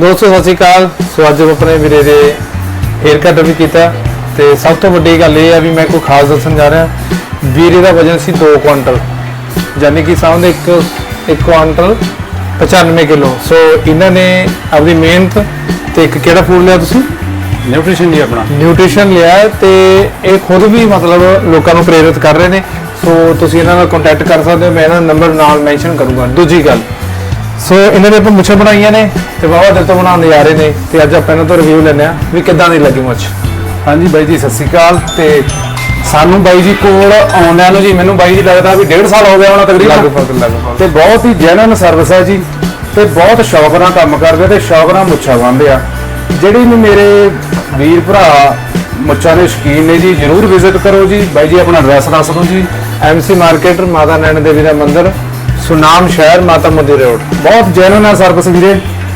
ਦੋਸਤੋ ਸਤਿ ਸ਼੍ਰੀ ਅਕਾਲ। ਸੋ ਅੱਜ ਆਪਣੇ ਵੀਰੇ ਦੇ ਹੇਅਰ ਕੱਟ ਵੀ ਕੀਤਾ ਤੇ ਸਭ ਤੋਂ ਵੱਡੀ ਗੱਲ ਇਹ ਆ ਵੀ ਮੈਂ ਕੋਈ ਖਾਸ ਦੱਸਣ ਜਾ ਰਿਹਾ। ਵੀਰੇ ਦਾ ਵਜਨ ਸੀ 2 ਕੁਆਂਟਲ ਯਾਨੀ ਕਿ ਸਮਝਦੇ ਇੱਕ ਇੱਕ ਕੁਆਂਟਲ 95 ਕਿਲੋ। ਸੋ ਇਹਨਾਂ ਨੇ ਆਪਣੀ ਮਿਹਨਤ ਤੇ ਇੱਕ ਕਿਹੜਾ ਫੂਡ ਲਿਆ ਤੁਸੀਂ? ਨਿਊਟ੍ਰੀਸ਼ਨ ਜੀ ਆਪਣਾ। ਨਿਊਟ੍ਰੀਸ਼ਨ ਲਿਆ ਤੇ ਇਹ ਖੁਦ ਵੀ ਮਤਲਬ ਲੋਕਾਂ ਨੂੰ ਪ੍ਰੇਰਿਤ ਕਰ ਰਹੇ ਨੇ। ਸੋ ਤੁਸੀਂ ਇਹਨਾਂ ਨਾਲ ਕੰਟੈਕਟ ਕਰ ਸਕਦੇ ਹੋ ਮੈਂ ਇਹਨਾਂ ਦਾ ਨੰਬਰ ਨਾਲ ਮੈਂਸ਼ਨ ਕਰੂੰਗਾ। ਦੂਜੀ ਗੱਲ ਸੋ ਇਹਨਾਂ ਨੇ ਆਪਾਂ ਮੁੱਛਾਂ ਬਣਾਈਆਂ ਨੇ ਤੇ ਵਾਵਾ ਦਿਲ ਤੋਂ ਬਣਾਉਣ ਦੇ ਆ ਰਹੇ ਨੇ ਤੇ ਅੱਜ ਆਪਾਂ ਇਹਨਾਂ ਤੋਂ ਰਿਵਿਊ ਲੈਂਦੇ ਆ ਵੀ ਕਿੱਦਾਂ ਦੀ ਲੱਗੀ ਮੁੱਛ। ਹਾਂਜੀ ਬਾਈ ਜੀ ਸਤਿ ਸ਼੍ਰੀ ਅਕਾਲ ਤੇ ਸਾਨੂੰ ਬਾਈ ਜੀ ਕੋਲ ਆਉਂਦਿਆਂ ਨੂੰ ਜੀ ਮੈਨੂੰ ਬਾਈ ਜੀ ਲੱਗਦਾ ਵੀ 1.5 ਸਾਲ ਹੋ ਗਿਆ ਹੋਣਾ ਤਕਰੀਬਨ। ਤੇ ਬਹੁਤ ਹੀ ਜੈਨੂਨ ਸਰਵਿਸ ਹੈ ਜੀ ਤੇ ਬਹੁਤ ਸ਼ੌਕ ਨਾਲ ਕੰਮ ਕਰਦੇ ਤੇ ਸ਼ੌਕ ਨਾਲ ਮੁੱਛਾਂ ਬੰਨ੍ਹਦੇ ਆ। ਜਿਹੜੀ ਵੀ ਮੇਰੇ ਵੀਰ ਭਰਾ ਮੁੱਛਾਂ ਦੇ ਸ਼ੌਕੀਨ ਨੇ ਜੀ ਜਰੂਰ ਵਿਜ਼ਿਟ ਕਰੋ ਜੀ। ਬਾਈ ਜੀ ਆਪਣਾ ਐਡਰੈਸ ਦੱਸ ਦਿਓ ਜੀ। ਐਮਸੀ ਮਾਰਕੀਟ ਮਾਤਾ ਨੈਣ ਦੇਵੀ ਦਾ ਮੰਦਿਰ। ਸੁਨਾਮ ਸ਼ਹਿਰ ਮਾਤਾ ਮੁੰਦੀ ਰੋਡ। ਬਹੁਤ ਜੈਨੂਨ ਹੈ ਸਰਵਿਸ ਵੀਰੇ